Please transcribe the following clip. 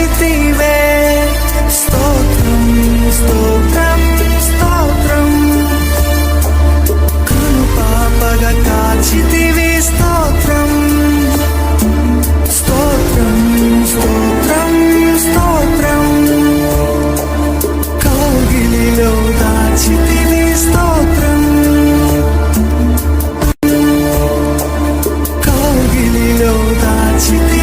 చేతివే స్తోత్రం స్తోత్రం స్తోత్రం. కను పాపగా కాచితివి స్తోత్రం. స్తోత్రం స్తోత్రం స్తోత్రం. కౌగిలిలో దాచితివి స్తోత్రం. కౌగిలిలో దాచితివి